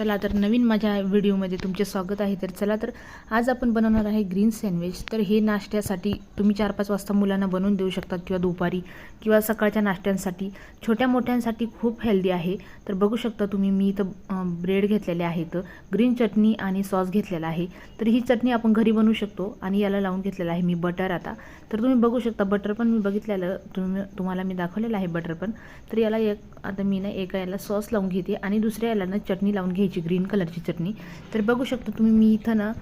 चला तर नवीन माझ्या व्हिडिओमध्ये तुमचे स्वागत आहे. तर चला तर आज आपण बनवणार आहे ग्रीन सँडविच. तर हे नाश्त्यासाठी तुम्ही चार पाच वाजता मुलांना बनवून देऊ शकता किंवा दुपारी किंवा सकाळच्या नाश्त्यांसाठी. छोट्या मोठ्यांसाठी खूप हेल्दी आहे. तर बघू शकता तुम्ही मी इथं ब्रेड घेतलेले आहेत ग्रीन चटणी आणि सॉस घेतलेला आहे. तर ही चटणी आपण घरी बनवू शकतो आणि याला लावून घेतलेलं आहे मी बटर आता. तर तुम्ही बघू शकता बटर पण मी बघितलेलं तुम्ही तुम्हाला मी दाखवलेलं आहे बटर पण. तर याला एक आता मी ना एका याला सॉस लावून घेते आणि दुसऱ्या याला ना चटणी लावून घ्यायची ग्रीन कलरची चटणी. तर बघू शकता तुम्ही मी इथं ना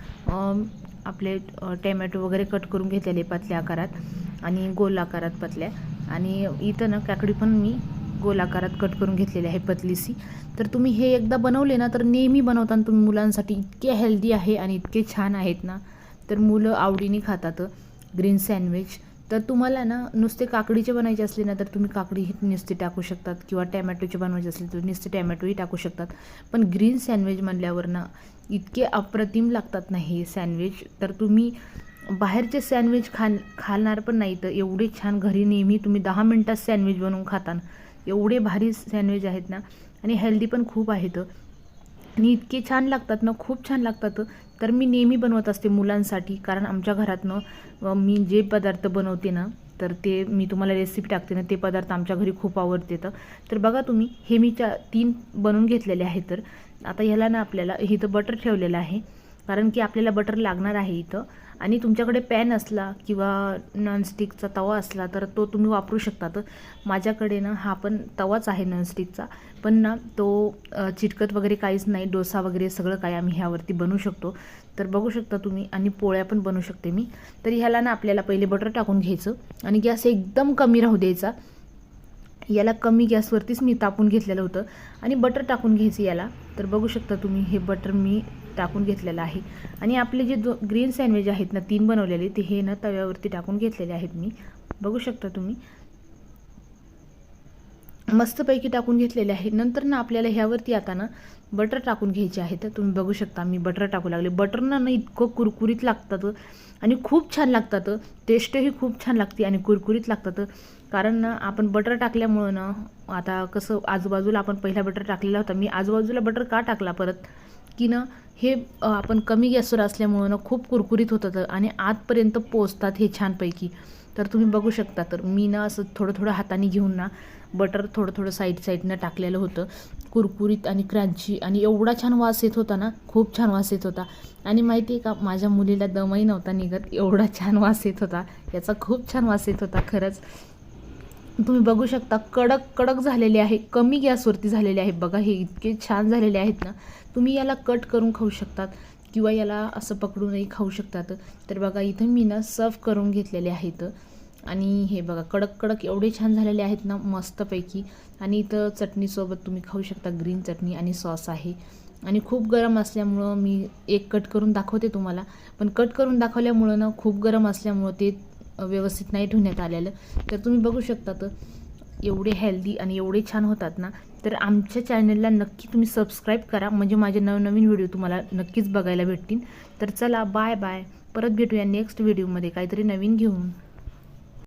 आपले टॅमॅटो वगैरे कट करून घेतलेले पतल्या आकारात आणि गोल आकारात पतल्या. आणि इथं ना काकडी पण मी गोल आकारात कट करून घेतलेली आहे पतलीसी तर तुम्ही हे एकदा बनवले ना तर नेहमी बनवताना तुम्ही मुलांसाठी इतके हेल्दी आहे आणि इतके छान आहेत ना तर मुलं आवडीने खातात. ग्रीन सँडविच तर तुम्हाला ना नुसते काकडीचे बनायचे असले ना तर तुम्ही काकडी ही नुसते टाकू शकतात. किंवा टॅमॅटोचे बनवायचे असले तर नुसते टॅमॅटोही टाकू शकतात. पण ग्रीन सँडविच म्हणल्यावर ना इतके अप्रतिम लागतात ना हे सँडविच. तर तुम्ही बाहेरचे सँडविच खा खाणार पण नाही तर एवढे छान घरी नेहमी तुम्ही दहा मिनटात सँडविच बनवून खाता एवढे भारी सँडविच आहेत ना. आणि हेल्दी पण खूप आहेत. आणि इतके छान लागतात ना खूप छान लागतात. तर मी नेहमी बनवत असते मुलांसाठी कारण आमच्या घरातनं मी जे पदार्थ बनवते ना तर ते मी तुम्हाला रेसिपी टाकते ना ते पदार्थ आमच्या घरी खूप आवडते. तर तर बघा तुम्ही हे मी चा तीन बनवून घेतलेले आहे तर आता ह्याला ना आपल्याला इथं बटर ठेवलेलं आहे. कारण की आपल्याला बटर लागणार आहे इथं. आणि तुमच्याकडे पॅन असला किंवा नॉनस्टिकचा तवा असला तर तो तुम्ही वापरू शकता. तर माझ्याकडे ना हा पण तवाच आहे नॉनस्टिकचा पण ना तो चिटकत वगैरे काहीच नाही. डोसा वगैरे सगळं काय आम्ही ह्यावरती बनवू शकतो. तर बघू शकता तुम्ही. आणि पोळ्या पण बनवू शकते मी. तर ह्याला ना आपल्याला पहिले बटर टाकून घ्यायचं. आणि गॅस एकदम कमी राहू द्यायचा. याला कमी गॅसवरतीच मी तापून घेतलेलं होतं. आणि बटर टाकून घ्यायचं याला. तर बघू शकता तुम्ही हे बटर मी टाकून घेतलेलं आहे. आणि आपले जे दो ग्रीन सँडविच आहेत ना तीन बनवलेले ते हे ना तव्यावरती टाकून घेतलेले आहेत मी. बघू शकता तुम्ही. मस्तपैकी टाकून घेतलेले आहे. नंतर ना आपल्याला ह्यावरती आता ना बटर टाकून घ्यायचे आहे तर तुम्ही बघू शकता मी बटर टाकू लागले. बटर ना ना इतकं कुरकुरीत लागतात. आणि खूप छान लागतात. टेस्टही खूप छान लागते आणि कुरकुरीत लागतात. कारण ना आपण बटर टाकल्यामुळं ना आता कसं आजूबाजूला आपण पहिला बटर टाकलेला होता. मी आजूबाजूला बटर का टाकला परत? की ना हे आपण कमी गॅसवर असल्यामुळं ना खूप कुरकुरीत होतं आणि आतपर्यंत पोचतात हे छानपैकी. तर तुम्ही बघू शकता तर मी ना असं थोडं थोडं हाताने घेऊन ना बटर थोडं थोडं साईड साईडनं टाकलेलं होतं. कुरकुरीत आणि क्रंची आणि एवढा छान वास येत होता ना खूप छान वास येत होता. आणि माहिती आहे का माझ्या मुलीला दमही नव्हता निघत एवढा छान वास येत होता. याचा खूप छान वास येत होता खरंच. तुम्ही बघू शकता कडक कडक झालेले आहे कमी गॅसवरती झालेले आहे. बघा हे इतके छान झालेले आहेत ना. तुम्ही याला कट करून खाऊ शकतात किंवा याला असं पकडूनही खाऊ शकतात. तर बघा इथं मी ना सर्व करून घेतलेले आहेत. आणि हे बघा कडक कडक एवढे छान झालेले आहेत ना मस्तपैकी. आणि इथं चटणीसोबत तुम्ही खाऊ शकता ग्रीन चटणी आणि सॉस आहे. आणि खूप गरम असल्यामुळं मी एक कट करून दाखवते तुम्हाला. पण कट करून दाखवल्यामुळं ना खूप गरम असल्यामुळं ते व्यवस्थित नाही ठेवण्यात आलेलं. तर तुम्ही बघू शकता तर एवढे हेल्दी आणि एवढे छान होतात ना तर आमच्या चॅनलला नक्की तुम्ही सबस्क्राईब करा. म्हणजे माझे नवनवीन व्हिडिओ तुम्हाला नक्कीच बघायला भेटतील. तर चला बाय बाय परत भेटूया नेक्स्ट व्हिडिओमध्ये काहीतरी नवीन घेऊन.